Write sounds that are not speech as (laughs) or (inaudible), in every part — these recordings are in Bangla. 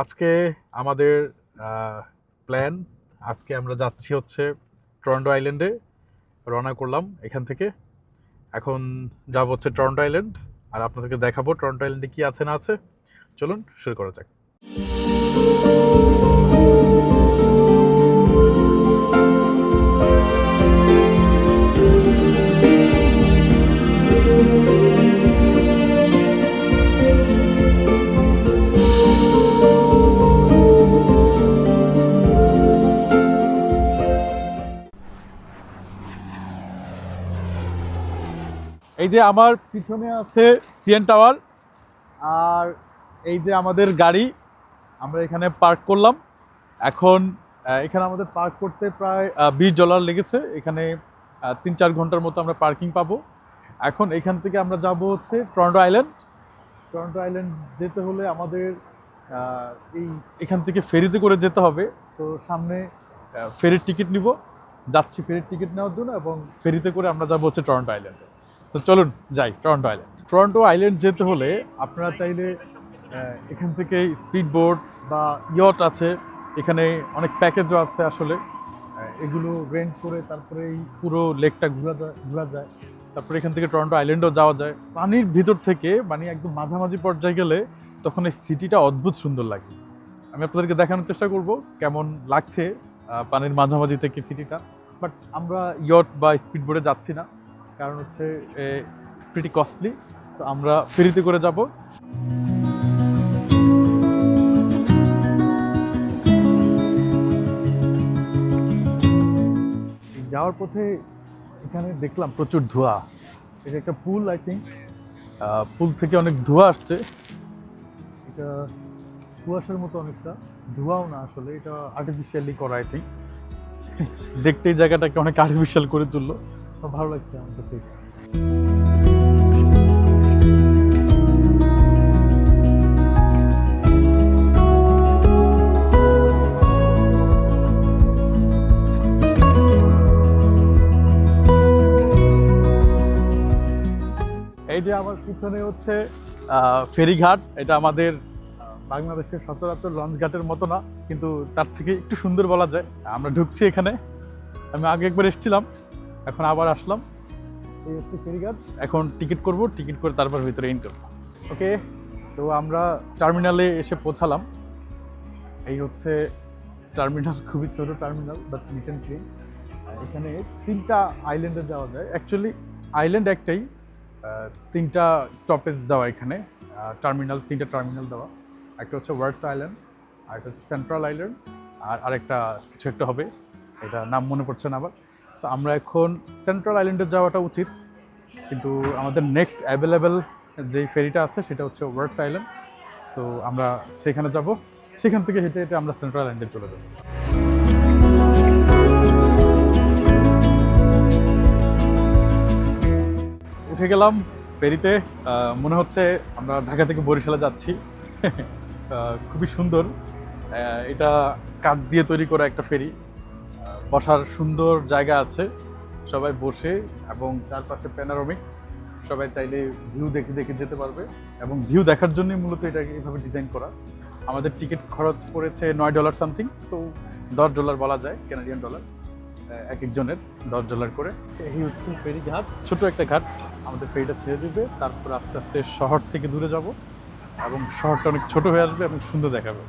আজকে আমাদের প্ল্যান আজকে আমরা যাচ্ছি হচ্ছে টরন্টো আইল্যান্ডে রওনা করলাম এখান থেকে। এখন যাব হচ্ছে টরন্টো আইল্যান্ড আর আপনাদেরকে দেখাবো টরন্টো আইল্যান্ডে কী আছে না আছে। চলুন শুরু করা যাক। যে আমার পিছনে আছে সিএন টাওয়ার আর এই যে আমাদের গাড়ি, আমরা এখানে পার্ক করলাম। এখন এখানে আমাদের পার্ক করতে প্রায় বিশ ডলার লেগেছে। এখানে তিন চার ঘণ্টার মতো আমরা পার্কিং পাবো। এখন এখান থেকে আমরা যাব হচ্ছে টরন্টো আইল্যান্ড টরন্টো আইল্যান্ড যেতে হলে আমাদের এই এখান থেকে ফেরিতে করে যেতে হবে। তো সামনে ফেরির টিকিট নিব। যাচ্ছি ফেরির টিকিট নেওয়ার জন্য এবং ফেরিতে করে আমরা যাব হচ্ছে টরন্টো আইল্যান্ডে তো চলুন যাই টরন্টো আইল্যান্ড টরন্টো আইল্যান্ড যেতে হলে আপনারা চাইলে এখান থেকে স্পিড বোট বা ইয়ট আছে। এখানে অনেক প্যাকেজও আছে আসলে। এগুলো রেন্ট করে তারপরে এই পুরো লেকটা ঘোরা যায় ঘোরা যায়। তারপরে এখান থেকে টরন্টো আইল্যান্ডও যাওয়া যায়। পানির ভিতর থেকে মানে একদম মাঝামাঝি পর্যায়ে গেলে তখন এই সিটিটা অদ্ভুত সুন্দর লাগে। আমি আপনাদেরকে দেখানোর চেষ্টা করব কেমন লাগছে পানির মাঝামাঝি থেকে সিটিটা বাট আমরা ইয়ট বা স্পিড বোটে যাচ্ছি না। কারণ হচ্ছে প্রিটি কস্টলি তো আমরা ফেরিতে করে যাব। যাওয়ার পথে এখানে দেখলাম প্রচুর ধোঁয়া। এটা একটা পুল আই থিঙ্ক পুল থেকে অনেক ধোঁয়া আসছে। এটা কুয়াশার মতো অনেকটা। ধোঁয়াও না আসলে, এটা আর্টিফিশিয়ালি করা আই থিঙ্ক দেখতে এই জায়গাটাকে অনেক আর্টিফিশিয়াল করে তুললো। ভালো লাগছে আমার কাছে। এই যে আমার পিছনে হচ্ছে ফেরিঘাট, এটা আমাদের বাংলাদেশের সচরাচর লঞ্চ ঘাটের মতো না, কিন্তু তার থেকে একটু সুন্দর বলা যায়। আমরা ঢুকছি এখানে। আমি আগে একবার এসেছিলাম। এখন আবার আসলাম। এই হচ্ছে ফেরিঘাট। এখন টিকিট করব, টিকিট করে তারপর ভিতরে ইন করব। ওকে তো আমরা টার্মিনালে এসে পৌঁছালাম। এই হচ্ছে টার্মিনাল খুবই ছোট টার্মিনাল বাট অ্যান্ড ক্লিন এখানে তিনটা আইল্যান্ডে যাওয়া যায়। অ্যাকচুয়ালি আইল্যান্ড একটাই তিনটা স্টপেজ দেওয়া এখানে। টার্মিনাল তিনটা টার্মিনাল দেওয়া। একটা হচ্ছে ওয়ার্ডস আইল্যান্ড আর একটা হচ্ছে সেন্ট্রাল আইল্যান্ড আর আরেকটা কিছু একটা হবে। এটা নাম মনে পড়ছে না আবার। আমরা এখন সেন্ট্রাল আইল্যান্ডে যাওয়াটা উচিত। কিন্তু আমাদের নেক্সট অ্যাভেলেবেল যেই ফেরিটা আছে, সেটা হচ্ছে ওয়ার্ডস আইল্যান্ড সো আমরা সেখানে যাব। সেখান থেকে হেঁটে হেঁটে আমরা সেন্ট্রাল আইল্যান্ডে চলে যাব। উঠে গেলাম ফেরিতে মনে হচ্ছে আমরা ঢাকা থেকে বরিশালে যাচ্ছি। (laughs) খুবই সুন্দর। এটা কাঠ দিয়ে তৈরি করা একটা ফেরি বসার সুন্দর জায়গা আছে। সবাই বসে এবং চারপাশে প্যানারোমিক সবাই চাইলে ভিউ দেখে দেখে যেতে পারবে এবং ভিউ দেখার জন্যই মূলত এটাকে এইভাবে ডিজাইন করা। আমাদের টিকিট খরচ পড়েছে নয় ডলার সামথিং তো দশ ডলার বলা যায় কানাডিয়ান ডলার এক একজনের দশ ডলার করে। এই হচ্ছে ফেরি ঘাট। ছোট একটা ঘাট আমাদের ফেরিটা ছেড়ে দিবে তারপর আস্তে আস্তে শহর থেকে দূরে যাব এবং শহরটা অনেক ছোট হয়ে আসবে এবং সুন্দর দেখাবে।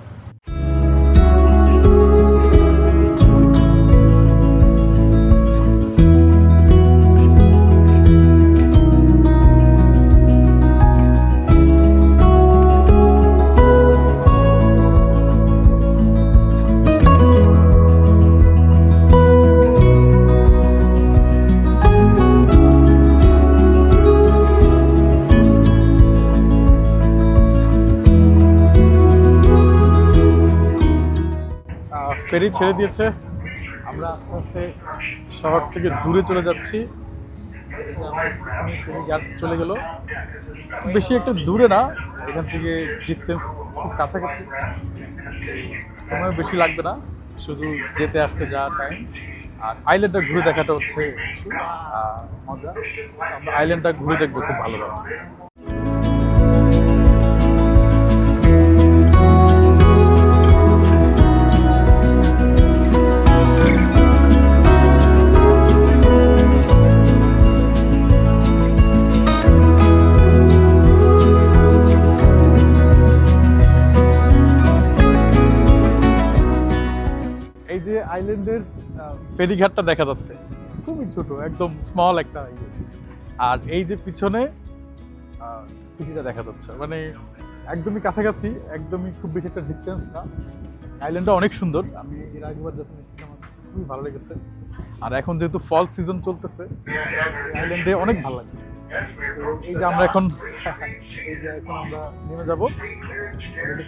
ফেরি ছেড়ে দিয়েছে। আমরা আস্তে আস্তে শহর থেকে দূরে চলে যাচ্ছি। চলে গেল। বেশি একটু দূরে না, এখান থেকে ডিস্টেন্স খুব কাছাকাছি। সময় বেশি লাগবে না, শুধু যেতে আসতে যা টাইম আর আইল্যান্ডটা ঘুরে দেখাটা হচ্ছে মজা। আমরা আইল্যান্ডটা ঘুরে দেখব, খুব ভালো ভালোভাবে আইল্যান্ডের ফেরিঘাটটা দেখা যাচ্ছে। খুবই ছোট, একদম স্মল একটা। আর এই যে পিছনে সিটিটা দেখা যাচ্ছে। মানে একদমই কাছাকাছি, একদমই খুব বেশি একটা ডিস্টেন্স না। আইল্যান্ডটা অনেক সুন্দর। আমি এর আগেবার যখন এসেছিলাম, আমার খুবই ভালো লেগেছে। আর এখন যেহেতু ফল সিজন চলতেছে আইল্যান্ডে অনেক ভালো লাগে। এই যে আমরা এখন, এই যে এখন আমরা নেমে যাব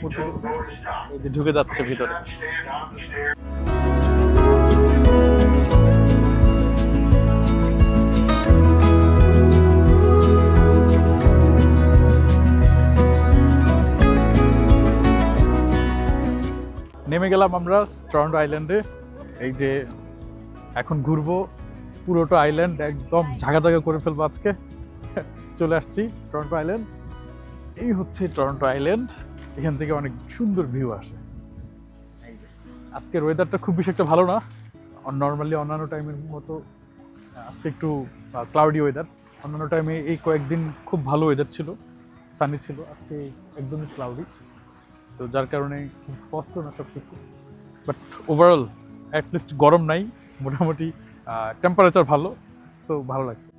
পৌঁছে গেছি। এই যে ঢুকে যাচ্ছে ভিতরে। নেমে গেলাম আমরা টরন্টো আইল্যান্ডে এই যে এখন ঘুরবো পুরোটা আইল্যান্ড একদম ঝাঁকা ঝাঁকা করে ফেলব আজকে। চলে আসছি টরন্টো আইল্যান্ড এই হচ্ছে টরন্টো আইল্যান্ড এখান থেকে অনেক সুন্দর ভিউ আসে। আজকের ওয়েদারটা খুব বেশি একটা ভালো না। নর্মালি অন্যান্য টাইমের মতো, আজকে একটু ক্লাউডি ওয়েদার অন্যান্য টাইমে এই কয়েকদিন খুব ভালো ওয়েদার ছিল। সানি ছিল, আজকে একদমই ক্লাউডি তো যার কারণে স্পষ্ট না সব কিছু বাট ওভারঅল অ্যাটলিস্ট গরম নাই, মোটামুটি টেম্পারেচার ভালো তো ভালো লাগছে।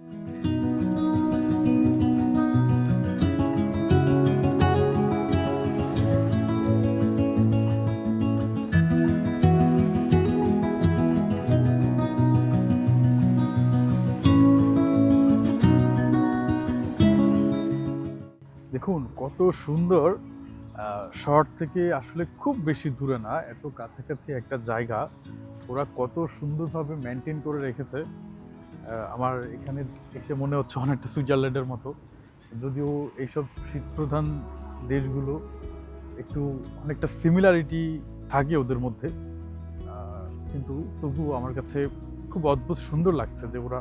দেখুন, কত সুন্দর শহর থেকে আসলে খুব বেশি দূরে না, এত কাছাকাছি একটা জায়গা। ওরা কত সুন্দরভাবে মেনটেন করে রেখেছে। আমার এখানে এসে মনে হচ্ছে অনেকটা সুইজারল্যান্ডের মতো। যদিও এইসব শীতপ্রধান দেশগুলো একটু অনেকটা সিমিলারিটি থাকে ওদের মধ্যে। কিন্তু তবুও আমার কাছে খুব অদ্ভুত সুন্দর লাগছে যে ওরা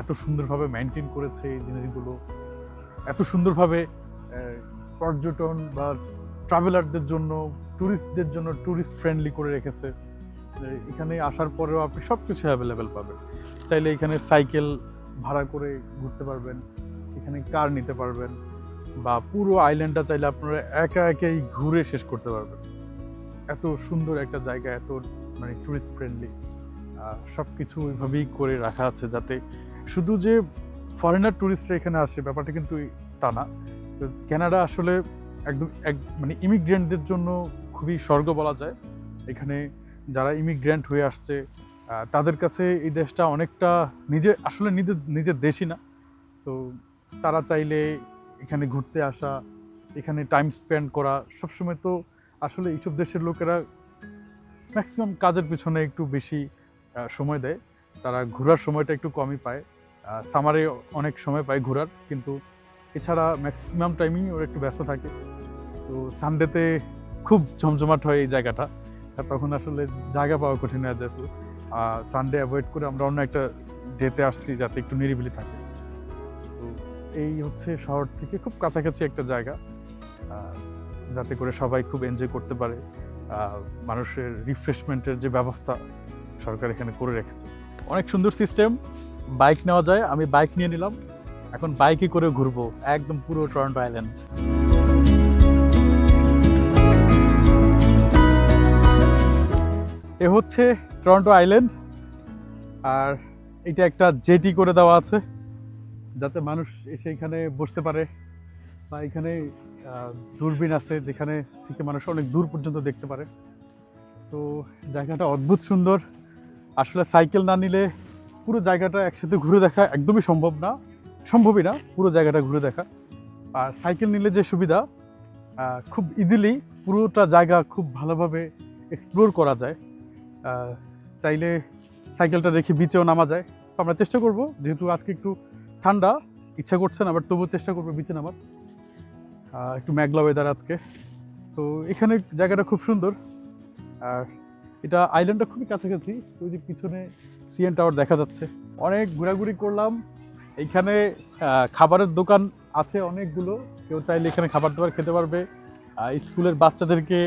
এত সুন্দরভাবে মেনটেন করেছে এই জিনিসগুলো। এত সুন্দরভাবে পর্যটন বা ট্রাভেলারদের জন্য ট্যুরিস্টদের জন্য ট্যুরিস্ট ফ্রেন্ডলি করে রেখেছে। এখানে আসার পরেও আপনি সব কিছু অ্যাভেলেবেল পাবেন। চাইলে এখানে সাইকেল ভাড়া করে ঘুরতে পারবেন, এখানে কার নিতে পারবেন, বা পুরো আইল্যান্ডটা চাইলে আপনারা একা একাই ঘুরে শেষ করতে পারবেন। এত সুন্দর একটা জায়গা, এত মানে ট্যুরিস্ট ফ্রেন্ডলি সব কিছু ওইভাবেই করে রাখা আছে যাতে শুধু যে ফরেনার ট্যুরিস্টরা এখানে আসে, ব্যাপারটা কিন্তু তা না। কানাডা আসলে একদম এক মানে ইমিগ্রেন্টদের জন্য খুবই স্বর্গ বলা যায়। এখানে যারা ইমিগ্রেন্ট হয়ে আসছে তাদের কাছে এই দেশটা অনেকটা নিজে, আসলে নিজের নিজের দেশই না। তো তারা চাইলে এখানে ঘুরতে আসা, এখানে টাইম স্পেন্ড করা, সবসময় তো আসলে এইসব দেশের লোকেরা ম্যাক্সিমাম কাজের পিছনে একটু বেশি সময় দেয়। তারা ঘোরার সময়টা একটু কমই পায়। সামারে অনেক সময় পায় ঘোরার, কিন্তু এছাড়া ম্যাক্সিমাম টাইমই ওরা একটু ব্যস্ত থাকে। তো সানডেতে খুব জমজমাট হয় এই জায়গাটা। তখন আসলে জায়গা পাওয়া কঠিন হয়ে যাচ্ছে সানডে অ্যাভয়েড করে আমরা অন্য একটা ডেতে আসছি যাতে একটু নিরিবিলি থাকে। তো এই হচ্ছে শহর থেকে খুব কাছাকাছি একটা জায়গা। যাতে করে সবাই খুব এনজয় করতে পারে। মানুষের রিফ্রেশমেন্টের যে ব্যবস্থা সরকার এখানে করে রেখেছে। অনেক সুন্দর সিস্টেম বাইক নেওয়া যায়। আমি বাইক নিয়ে নিলাম। এখন বাইকে করে ঘুরবো, একদম পুরো টরন্টো আইল্যান্ড এ হচ্ছে টরন্টো আইল্যান্ড আর এটা একটা জেটি করে দেওয়া আছে, যাতে মানুষ এসে এখানে বসতে পারে, বা এখানে দূরবীন আছে, যেখানে থেকে মানুষ অনেক দূর পর্যন্ত দেখতে পারে। তো জায়গাটা অদ্ভুত সুন্দর। আসলে সাইকেল না নিলে পুরো জায়গাটা একসাথে ঘুরে দেখা একদমই সম্ভব না। সম্ভবই না, পুরো জায়গাটা ঘুরে দেখা। আর সাইকেল নিলে যে সুবিধা খুব ইজিলি পুরোটা জায়গা খুব ভালোভাবে এক্সপ্লোর করা যায়। চাইলে সাইকেলটা রেখে বিচেও নামা যায়। তো আমরা চেষ্টা করব, যেহেতু আজকে একটু ঠান্ডা, ইচ্ছা করছে না বাট তবুও চেষ্টা করব বিচে নামার। একটু মেঘলা ওয়েদার আজকে। তো এখানে জায়গাটা খুব সুন্দর। আর এটা আইল্যান্ডটা খুবই কাছাকাছি ওই যে পিছনে সিএন টাওয়ার দেখা যাচ্ছে। অনেক ঘোরাঘুরি করলাম এইখানে খাবারের দোকান আছে অনেকগুলো। কেউ চাইলে এখানে খাবার দাবার খেতে পারবে। স্কুলের বাচ্চাদেরকে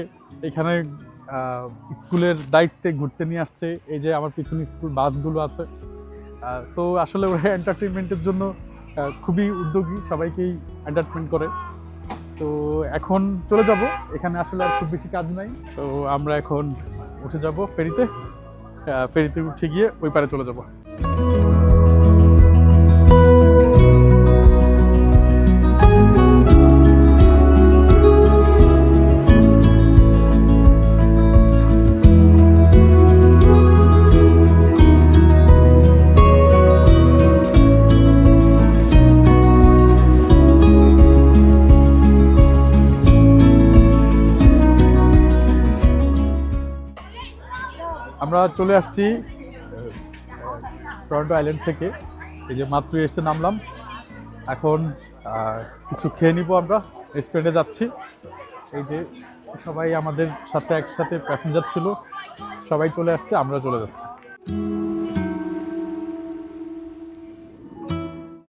এখানে স্কুলের দায়িত্বে ঘুরতে নিয়ে আসছে। এই যে আমার পিছনে স্কুল বাসগুলো আছে। সো আসলে ওরা এন্টারটেনমেন্টের জন্য খুবই উদ্যোগী। সবাইকেই এন্টারটেনমেন্ট করে। তো এখন চলে যাব। এখানে আসলে আর খুব বেশি কাজ নাই। তো আমরা এখন উঠে যাব ফেরিতে। ফেরিতে উঠে গিয়ে ওই পারে চলে যাব। আমরা চলে আসছি টরন্টো আইল্যান্ড থেকে। এই যে মাত্র এসে নামলাম। এখন কিছু খেয়ে নিব আমরা। রেস্টুরেন্টে যাচ্ছি। এই যে সবাই আমাদের সাথে একসাথে প্যাসেঞ্জার ছিল। সবাই চলে আসছে, আমরা চলে যাচ্ছি।